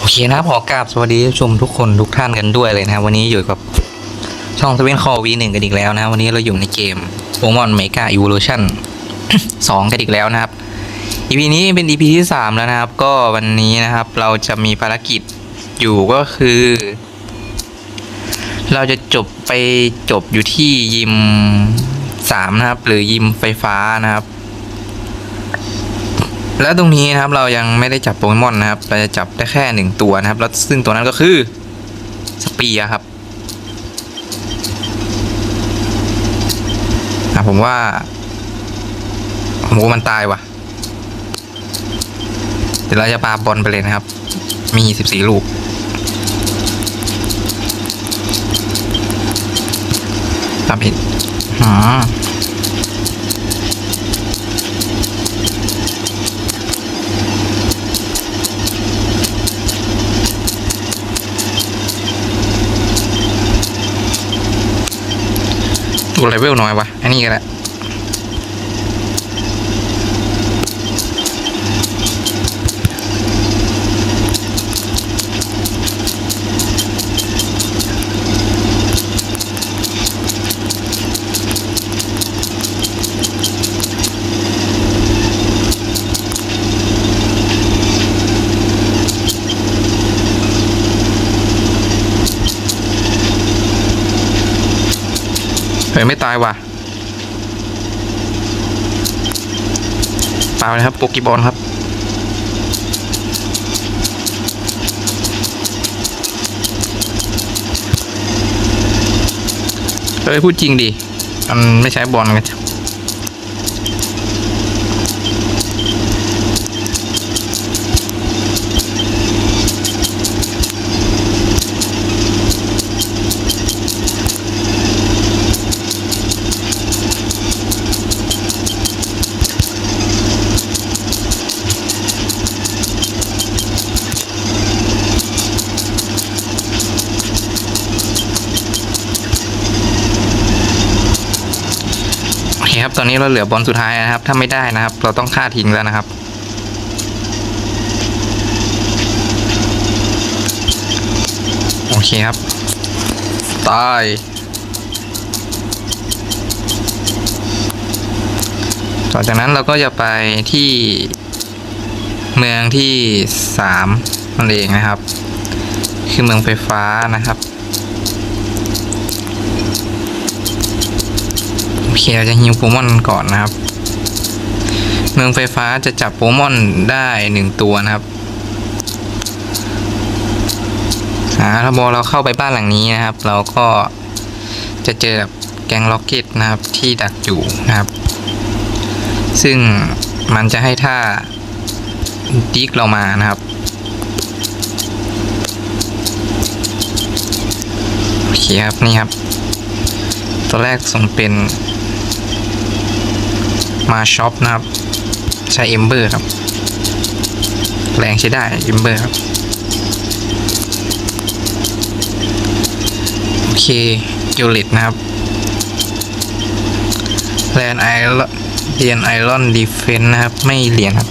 โอเคนะครับขอกราบสวัสดีผู้ชมทุกคนทุกท่านกันด้วยเลยนะครับ วันนี้อยู่กับช่องทวินคอวีหนึ่งกันอีกแล้วนะ วันนี้เราอยู่ในเกมโปเกมอนเมกาอีว l ลูชันสองกันอีกแล้วนะครับ EP นี้เป็น EP ที่สามแล้วนะครับ ก็วันนี้นะครับ เราจะมีภารกิจอยู่ก็คือ เราจะจบไปจบอยู่ที่ยิมสามนะครับ หรือยิมไฟฟ้านะครับ แล้วตรงนี้นะครับเรายังไม่ได้จับโปเกมอนนะครับเราจะจับได้แค่หนึ่งตัวนะครับ แล้วซึ่งตัวนั้นก็คือสเปียร์ครับอะผมว่าผมมันตายว่ะ เดี๋ยวเราจะปาบอลไปเลยนะครับ มีสิบสี่ลูกตามผิดอ๋อ ตัวเลเวลน้อยวะอันนี้ก็แหละ ไม่ตายว่ะเปล่าเลยครับโปกิบอลครับเฮ้ยพูดจริงดิ มันไม่ใช้บอลกันโอเคครับตอนนี้เราเหลือบอลสุดท้ายนะครับ ถ้าไม่ได้นะครับ เราต้องฆ่าทิ้งแล้วนะครับ โอเคครับ ตาย ต่อจากนั้นเราก็จะไปที่เมืองที่สามนั่นเองนะครับ คือเมืองไฟฟ้านะครับ โอ เคเราจะฮิวโปมอนก่อนนะครับ เมืองไฟฟ้าจะจับโปมอนได้หนึ่งตัวนะครับอ่าถ้าบอเราเข้าไปบ้านหลังนี้นะครับ เราก็จะเจอกับแกงล็อกเก็ตนะครับที่ดักอยู่นะครับ ซึ่งมันจะให้ท่าดิกเรามานะครับโอเคครับนี่ครับ ตัวแรกส่งเป็น มาช็อปนะครับ ใช้เอมเบอร์ครับ แรงใช้ได้เอมเบอร์ครับ โอเคกิลลิตนะครับแลนไอรอนเรียนไอรอนดีเฟนนะครับ ไม่เหรียญครับ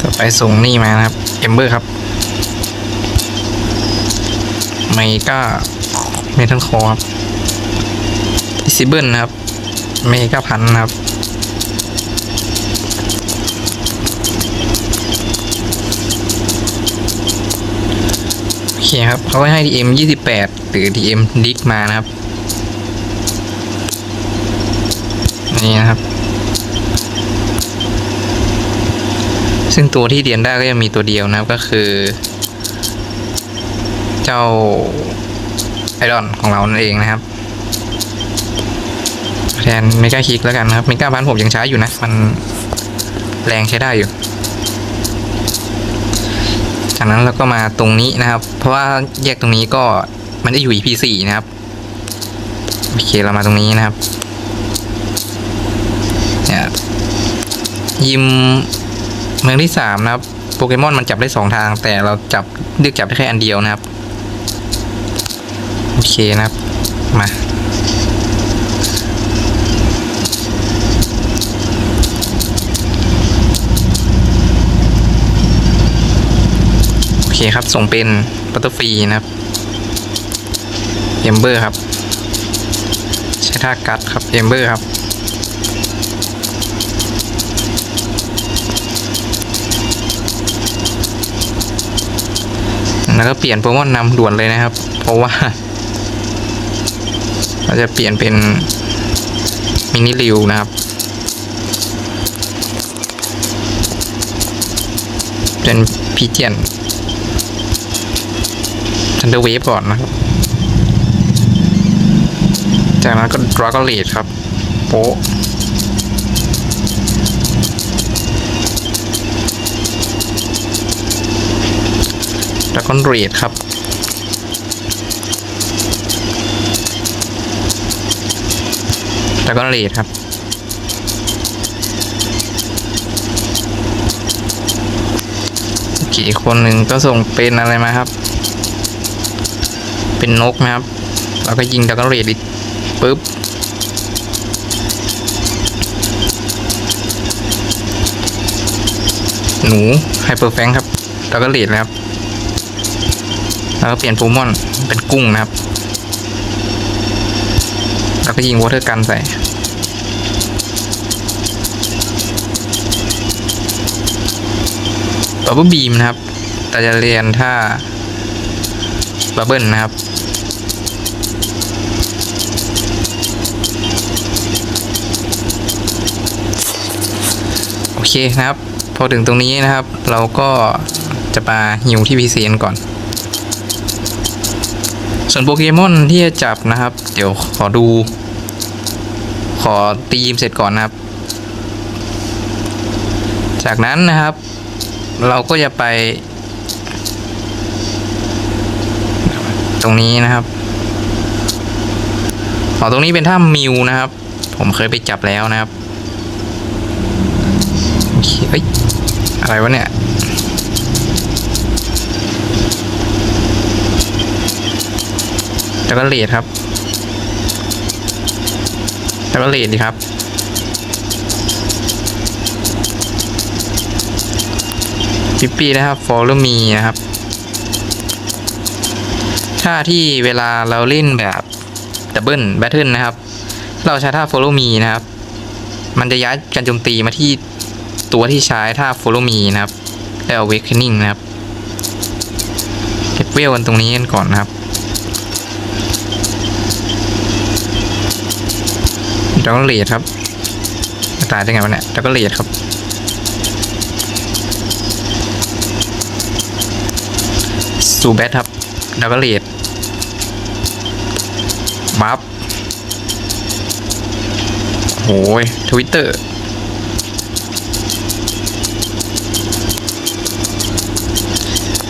ต่อไปส่งนี่มานะครับ เอมเบอร์ครับ ไม่ก้า เมทัลคอร์ครับดิซิเบิลนะครับ เมกาพันนะครับโอเคครับเขาให้ DM 28 หรือ DM ดิกมานะครับ นี่นะครับ ซึ่งตัวที่เรียนได้ก็ยังมีตัวเดียวนะครับก็คือ เจ้า ไอรอนของเรานั่นเองนะครับ แทนเมกาคิกแล้วกันนะครับเมกาพันผมยังใช้อยู่นะ มันแรงใช้ได้อยู่ จากนั้นเราก็มาตรงนี้นะครับ เพราะว่าแยกตรงนี้ก็มันจะอยู่ EP สี่นะครับ โอเคเรามาตรงนี้นะครับเนี่ยยิมเมืองที่สามนะครับ โปเกมอนมันจับได้สองทาง แต่เราจับเลือกจับได้แค่อันเดียวนะครับ โอเคนะครับ มา โอเคครับ ส่งเป็นปัตเตอร์ฟรีนะครับเอมเบอร์ครับ ใช้ท่ากัดครับเอมเบอร์ครับแล้วก็เปลี่ยนโปรโมอนนำด่วนเลยนะครับ เพราะว่า เราจะเปลี่ยนเป็นมินิริวนะครับ เป็นพีเจียนทันเดอร์เวฟก่อนนะครับ จากนั้นก็ดราก้อนเลดครับ โป๊ะดราก้อนเรดครับ ดราก้อนเรดครับ กี่คนหนึ่งก็ส่งเป็นอะไรมาครับ เป็นนกนะครับแล้วก็ยิงดราก้อนเรดอีกปุ๊บหนูไฮเปอร์แฟงครับดราก้อนเรดนะครับ แล้วก็เปลี่ยนโปมอนเป็นกุ้งนะครับ ก็ยิงวอเตอร์กันใส่บับเบิลบีมนะครับ แต่จะเรียนท่าบับเบิลนะครับโอเคนะครับ พอถึงตรงนี้นะครับ เราก็จะมาฮิวที่พีซีกันก่อน ส่วนโปเกมอนที่จะจับนะครับ เดี๋ยวขอดู ขอตีมเสร็จก่อนนะครับ จากนั้นนะครับ เราก็จะไป ตรงนี้นะครับอ๋อตรงนี้เป็นถ้ำมิวนะครับ ผมเคยไปจับแล้วนะครับโอเคเอ้ยอะไรวะเนี่ยแล้วก็เลดครับ วก็เลดดีครับ ปิปปี้นะครับ follow me นะครับท่าที่เวลาเราเล่นแบบดับเบิลแบทเทิลนะครับ เราใช้ท่า follow me นะครับ มันจะย้ายการโจมตีมาที่ตัวที่ใช้ท่า follow me นะครับแล้ว awakening นะครับ เก็บเวลกันตรงนี้กันก่อนนะครับ ดักก็เลดครับตายได้ไงวะเนี่ยดักก็เลดครับสูแบทครับดับเบิลเลดบัฟโอ้ยทวิตเตอร์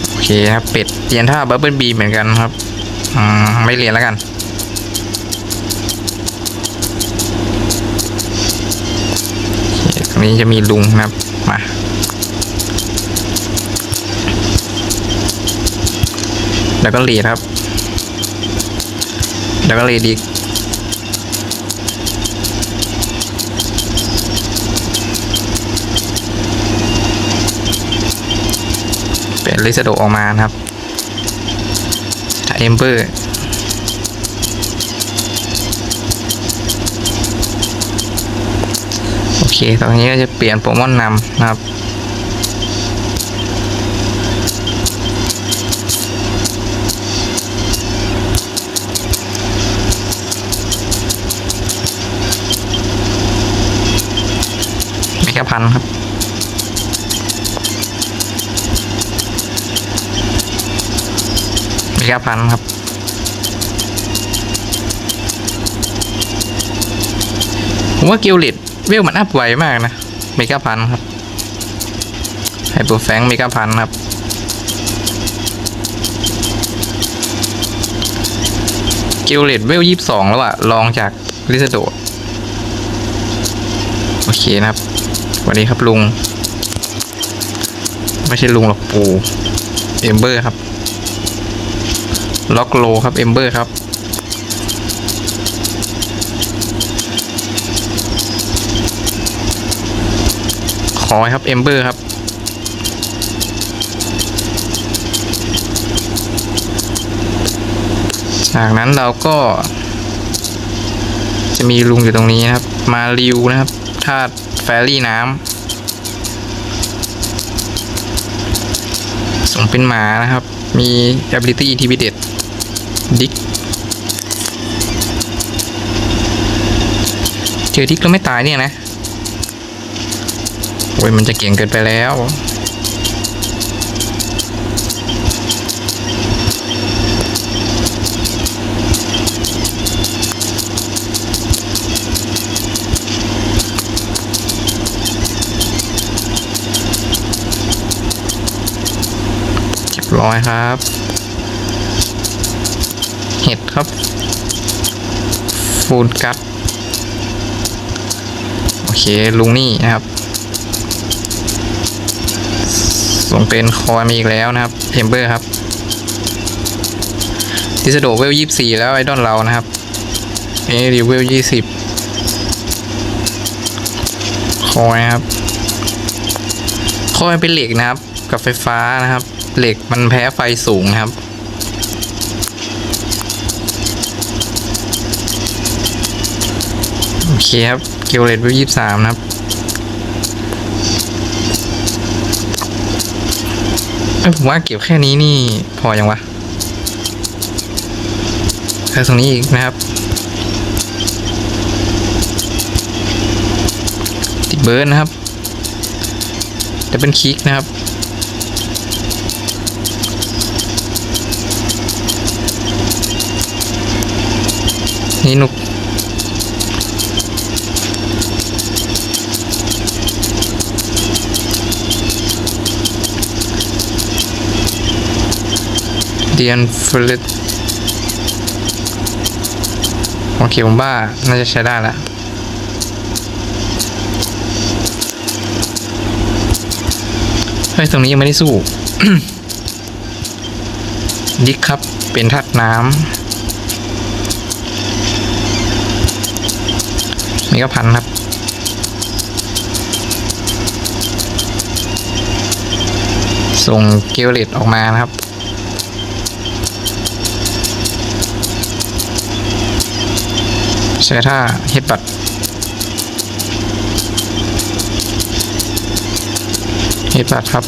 โอเคครับเป็ดเรียนท่าบับเบิลบีเหมือนกันครับอืมไม่เรียนแล้วกัน โอเคตรง นี้จะมีลุงนะครับ มา แล้วก็เลดครับ แล้วก็เลดอีกเป็นลิสโดออกมานะครับเอมเบอร์โอ เคตอนนี้ก็จะเปลี่ยนโปรโมอนนำนะครับไม่แค่พันครับไม่แค่พันครับผมว่ากิลลิด เวลมันอัพไวมากนะเมกาพันครับไฮเปอร์แฟงเมกาพันครับกิลลิดเวลยี่สิบสองแล้วอะลองจากลิซโดโอเคนะครับสวัสดีครับลุง ไม่ใช่ลุงหรอกปู่เอมเบอร์ครับ ล็อกโลครับเอมเบอร์ครับ ขอครับเอมเบอร์ครับ จากนั้นเราก็ จะมีลุงอยู่ตรงนี้นะครับ มาริวนะครับธาตุแฟรี่น้ำส่งเป็นหมานะครับ มี ability ที่พิเด็ดดิกเจอดิกแล้วไม่ตายเนี่ยนะ โอ้ยมันจะเก่งเกินไปแล้วเรียบร้อยครับ เห็ดครับ ฟูดกัด โอเค ลุงนี่นะครับ ส่งเป็นคอยมาอีกแล้วนะครับเทมเบอร์ครับดิสโดเวลยี่สี่แล้วไอดอนเรานะครับนี่รีเวลยี่สิบคอยครับคอยเป็นเหล็กนะครับ กับไฟฟ้านะครับ เหล็กมันแพ้ไฟสูงนะครับโอเคครับเกลเลตเวลยี่สามนะครับ เอ้ยผมว่าเก็บแค่นี้นี่พอยังวะแค่ตรงนี้อีกนะครับ ติดเบิร์นนะครับแต่เป็นคลิกนะครับนี่นุก เดียนฟลิตโอเคผมว่าน่าจะใช้ได้แล้วเฮ้ยตรงนี้ยังไม่ได้สู้ ดิกครับเป็นทัดน้ำนี่ก็พันครับส่งเกลเลตออกมานะครับ ใช้ท่าเฮดบัตเฮดบัตครับ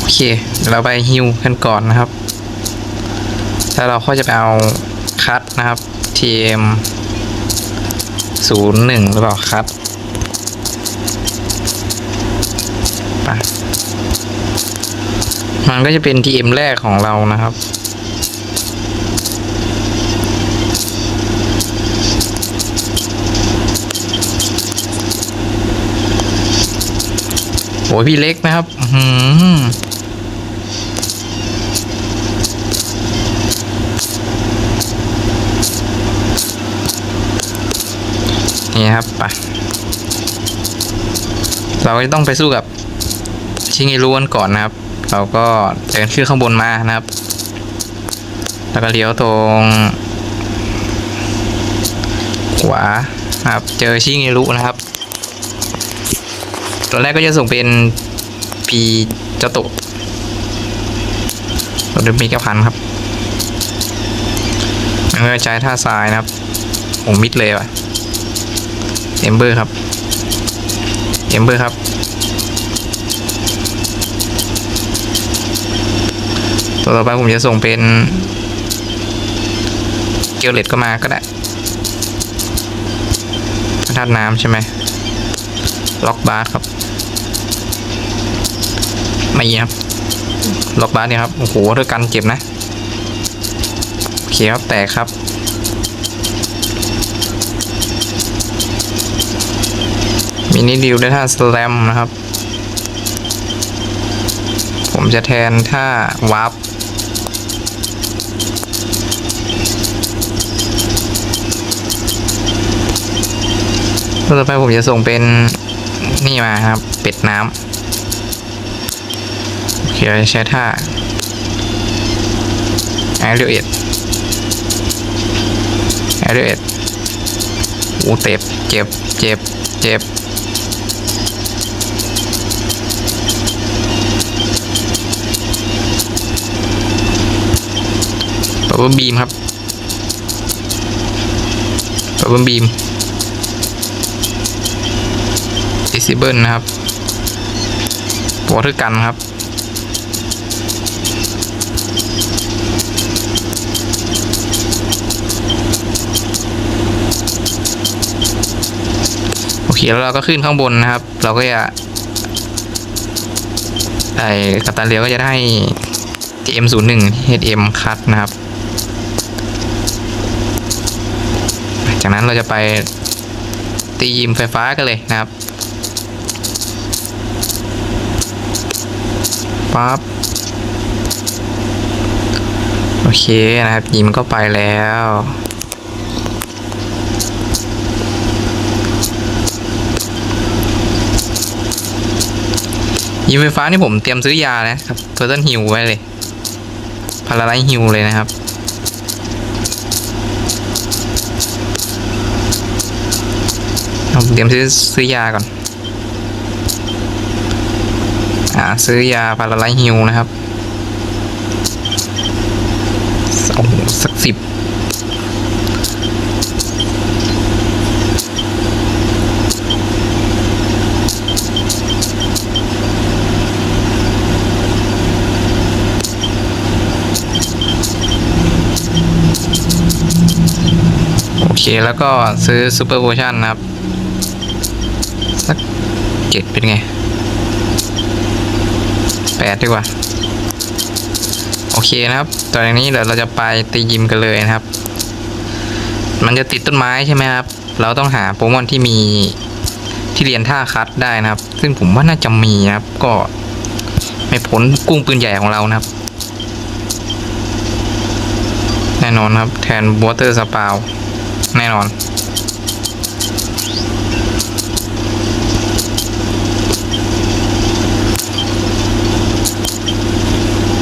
โอเค เราไปฮิวกันก่อนนะครับ แล้วเราก็จะไปเอาคัตนะครับ TM ศูนย์หนึ่งหรือเปล่าคัตไป มันก็จะเป็น TM แรกของเรานะครับ โอ้ยพี่เล็กนะครับ อื้อหือนี่ครับไปเราก็ต้องไปสู้กับชิงิรุกันก่อนนะครับ เราก็เดินขึ้นข้างบนมานะครับ แล้วก็เลี้ยวตรง ขวาครับ เจอชิงิรุนะครับตอนแรกก็จะส่งเป็นปีจ้าโตะเราเดินมีกระพันครับมันก็ใช้ท่าทรายนะครับผมมิดเลยว่ะเอมเบอร์ครับเอมเบอร์ครับ ตัวต่อไปผมจะส่งเป็นเกลเลตก็มาก็ได้พระธาตุน้ำใช่ไหมล็อกบาร์ครับไม่ครับล็อกบาร์เนี่ยครับโอ้โหด้วยกันเจ็บนะโอเคครับแตกครับมินิดิวได้ท่าสแลมนะครับ ผมจะแทนท่าวาร์ป ต่อไปผมจะส่งเป็นนี่มาครับ เป็ดน้ำเขียวใช้ท่าแอริเอตแอริเอตอูเต็บเจ็บเจ็บเจ็บปับเบิ้ลบีมครับปับเบิ้ลบีม ดิซิเบิลนะครับวอเตอร์กันครับ โอเค แล้วเราก็ขึ้นข้างบนนะครับ เราก็จะไอ้กัปตันเรือก็จะได้ TM01 HM คัดนะครับ จากนั้นเราจะไปตียิมไฟฟ้ากันเลยนะครับ ปั๊บโอเคนะครับยิมก็ไปแล้วยิมไฟฟ้านี่ผมเตรียมซื้อยานะครับเ e อร์ n นฮิวไว้เลยพาราไลฮิวเลยนะครับเตรียมซื้อซื้อยาก่อน ซื้อยาพาราไลฮิวนะครับโอ้โหสักสิบโอเคแล้วก็ซื้อซูเปอร์โ t ชั่นนะครับ สักเจ็ดเป็นไง แปดดีกว่า โอเคนะครับตอนนี้เดี๋ยวเราจะไปตียิมกันเลยนะครับ มันจะติดต้นไม้ใช่ไหมครับ เราต้องหาโปเกมอนที่มีที่เรียนท่าคัดได้นะครับ ซึ่งผมว่าน่าจะมีนะครับ ก็ไม่พ้นกุ้งปืนใหญ่ของเรานะครับ แน่นอนครับ แทนวอเตอร์สปาวแน่นอน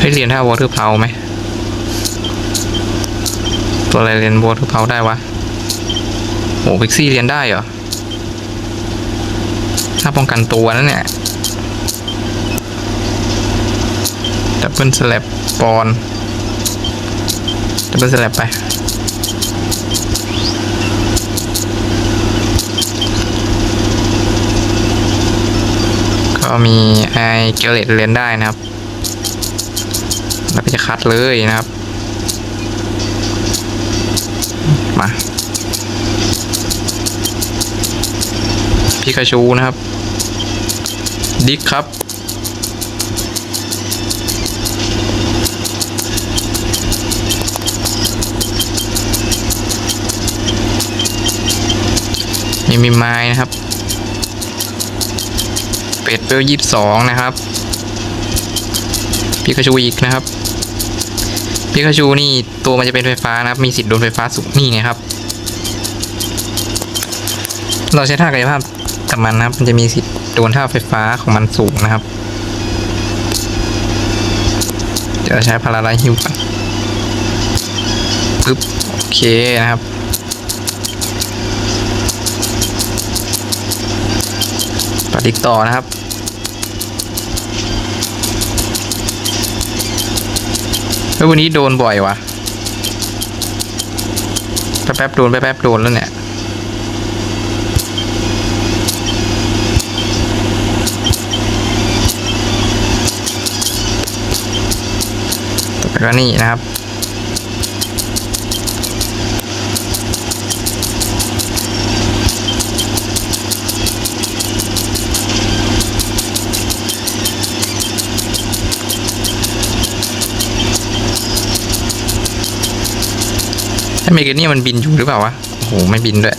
เฮ้ยเรียนท่าวอเตอร์เพาไหม ตัวอะไรเรียนวอเตอร์เพาได้วะโอ้พิกซี่เรียนได้เหรอ ถ้าป้องกันตัวนั่นเนี่ยดับเบิลสลับปอนดับเบิลสลับไปก็มีไอเกลเลตเรียนได้นะครับ แล้วก็จะคัดเลยนะครับ มาพิกาชูนะครับ ดิกครับมีมีไม้นะครับ เป็ดเวลยี่สิบสองนะครับพิกาชูอีกนะครับ พิกาชูนี่ตัวมันจะเป็นไฟฟ้านะครับ มีสิทธิ์โดนไฟฟ้าสูงนี่ไงครับ เราใช้ท่ากายภาพกับมันนะครับ มันจะมีสิทธิ์โดนท่าไฟฟ้าของมันสูงนะครับเดี๋ยวใช้พาราไลฮิวก่อนปึ๊บโอเคนะครับปฏิกต่อนะครับ เฮ้ยวันนี้โดนบ่อยวะแป๊บๆโดนแป๊บๆโดนแล้วเนี่ยต่อไปก็นี่นะครับ เมกาเนี่ยมันบินอยู่หรือเปล่าวะ โอ้โห ไม่บินด้วย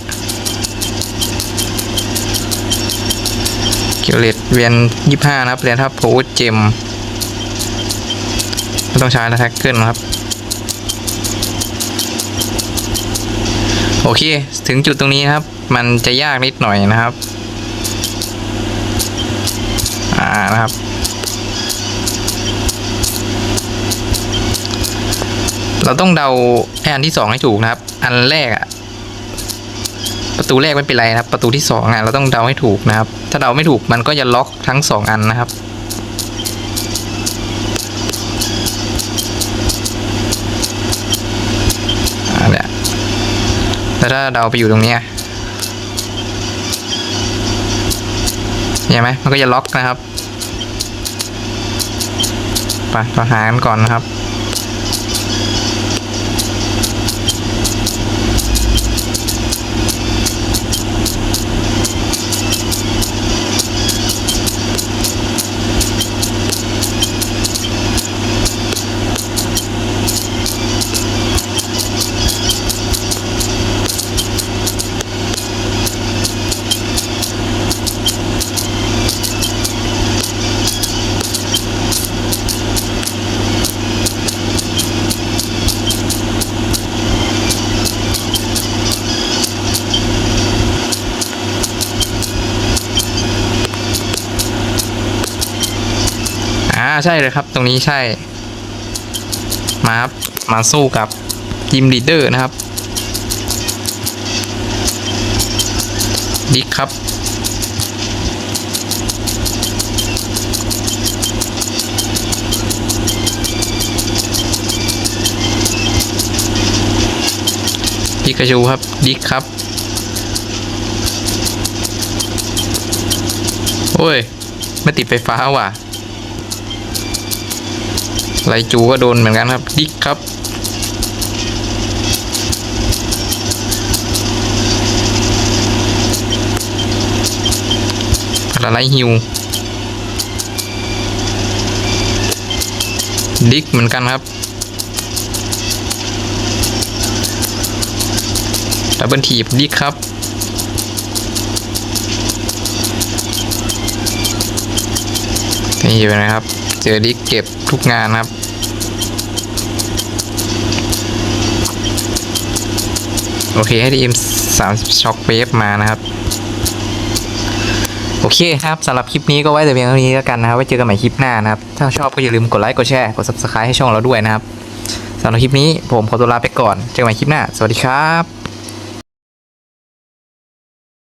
เกียวเลตเวียนยี่ห้านะครับเรียนทับโพสเจมไม่ต้องใช้แล้วแท็กเกิลนะครับ โอเค ถึงจุดตรงนี้ครับ มันจะยากนิดหน่อยนะครับ อ่านะครับ เราต้องเดาไออันที่สองให้ถูกนะครับ อันแรกอะประตูแรกไม่เป็นไรนะครับ ประตูที่สองอะเราต้องเดาให้ถูกนะครับ ถ้าเดาไม่ถูกมันก็จะล็อกทั้งสองอันนะครับโแล้วถ้าเราไปอยู่ตรงนี้ยเห็นไหมมันก็จะล็อกนะครับไปหากันก่อนนะครับ อ่าใช่เลยครับ ตรงนี้ใช่ มาครับ มาสู้กับทีมลีเดอร์นะครับ ดิกครับ พิกาจูครับ ดิกครับโอ้ย ไม่ติดไฟฟ้าว่ะ ไลจูก็โดนเหมือนกันครับ ดิกครับ ละไลฮิว ดิกเหมือนกันครับ ดับเบิลทีบดิกครับนี่เป็นไงครับ เจอดิกเก็บทุกงานครับ โอเคให้ดีเอ็มสามช็อคเวฟมานะครับ โอเคครับสำหรับคลิปนี้ก็ไว้แต่เพียงเท่านี้แล้วกันนะครับ ไว้เจอกันใหม่คลิปหน้านะครับ ถ้าชอบก็อย่าลืมกดไลค์ กดแชร์ กด subscribe ให้ช่องเราด้วยนะครับสำหรับคลิปนี้ผมขอตัวลาไปก่อน เจอกันใหม่คลิปหน้า สวัสดีครับ